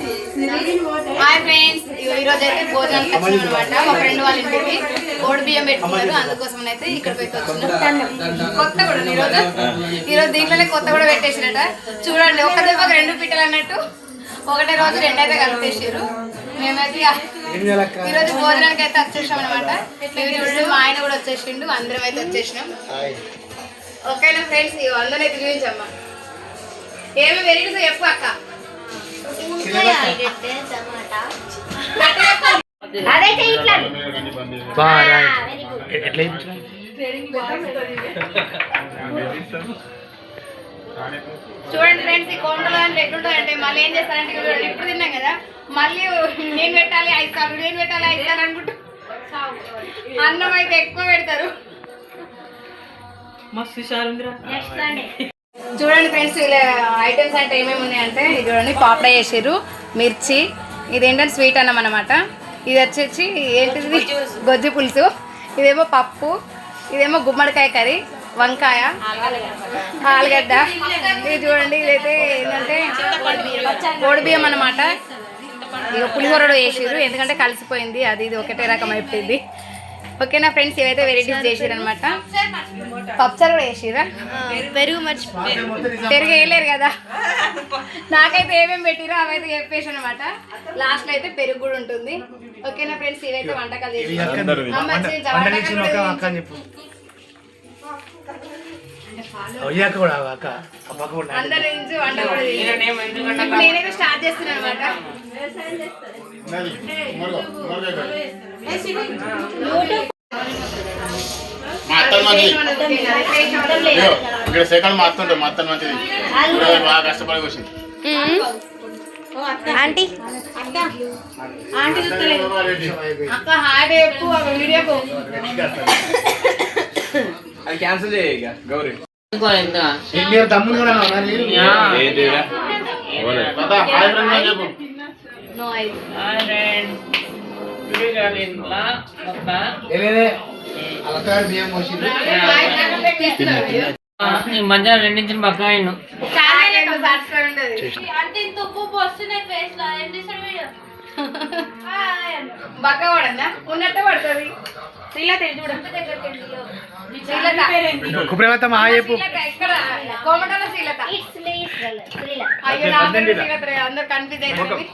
Hi friends ఈరోజు అయితే భోజనానికి వచ్చినాం అనమాట మా ఫ్రెండ్ వాళ్ళ ఇంటికి ఓడి బియ్యం పెట్టుకున్నారు. అందుకోసం అయితే ఇక్కడ పెట్టి వచ్చినాం కొత్త కూడా ఈరోజు. ఈరోజు దీంట్లోనే కొత్త కూడా పెట్టేసిరట. చూడండి ఒక దెబ్బకి రెండు పిట్టలు అన్నట్టు. ఒకటే రోజు రెండైతే కలిపేసారు మేమైతే ఈరోజు భోజనానికి అయితే వచ్చేసాం అనమాట మా ఆయన కూడా వచ్చేసిండు. అందరం అయితే వచ్చేసినాం ఓకేనా ఫ్రెండ్స్ అందరూ అయితే చూపించమ్మా ఏమి వెరైటీస్ చెప్పు అక్క. అదైతే ఇట్లా ఎట్లా చూడండి ఫ్రెండ్స్ ఈ కౌంటర్ అంటే మళ్ళీ ఏం చేస్తారంటే ఇప్పుడు ఇప్పుడు తిన్నాం కదా మళ్ళీ నేను పెట్టాలి ఐదు సార్లు నేను పెట్టాలి ఐదు సార్లు అనుకుంటూ అన్నం అయితే ఎక్కువ పెడతారు. మస్తు షారుందిరా చూడండి ఫ్రెండ్స్ ఇలా ఐటమ్స్ అంటే ఏమేమి ఉన్నాయంటే ఇది చూడండి పాపడ చేసారు మిర్చి ఇది ఏంటంటే స్వీట్ అన్నం అనమాట ఇది వచ్చేసి ఏంటిది? గొజ్జు పులుసు. ఇదేమో పప్పు ఇదేమో గుమ్మడికాయ కర్రీ వంకాయ ఆలుగడ్డ. ఇది చూడండి ఇదైతే ఏంటంటే కోడి బియ్యం అనమాట ఇక పులిహోరలో వేసారు ఎందుకంటే కలిసిపోయింది అది ఇది ఒకటే రకం అయిపోయింది. ఓకేనా ఫ్రెండ్స్ ఇవైతే వెరైటీస్ చేసిరు అనమాట పప్చారు కూడా వేసిరా పెరుగు మర్చి పెరుగు వేయలేరు కదా నాకైతే ఏమేమి పెట్టిరో అవైతే చెప్పేసి అనమాట లాస్ట్లో అయితే పెరుగు కూడా ఉంటుంది ఓకేనా ఫ్రెండ్స్ ఇవైతే వంటకాలు చేసి నేనైతే స్టార్ట్ చేస్తున్నాను అనమాట మంచిది ఇక్కడ సెకండ్ మా అత్త ఉంటుంది మా అత్తలు మంచిది బాగా కష్టపడి వచ్చింది ఆంటీ. అక్క హాయ్ చెప్పు ఒక వీడియోకు అది క్యాన్సిల్ చేయ ఇక గౌరీ. తమ్ముడు కూడా హాయ్ ఫ్రెండ్ చెప్పు. ఈ రెండించిన పక్క అయిన చాలా సాటిస్ఫై ఉండదు బక్క పడన్నా ఉన్నట్టే పడుతుంది. శ్రీలత శ్రీలత. కుప్రమత్త మా చెప్పు. శ్రీలత ఎక్కడ? కోమటల శ్రీలత. అయ్యో నా పేరు శ్రీలత రే, అందరు కన్ఫ్యూజ్ అవుతుంది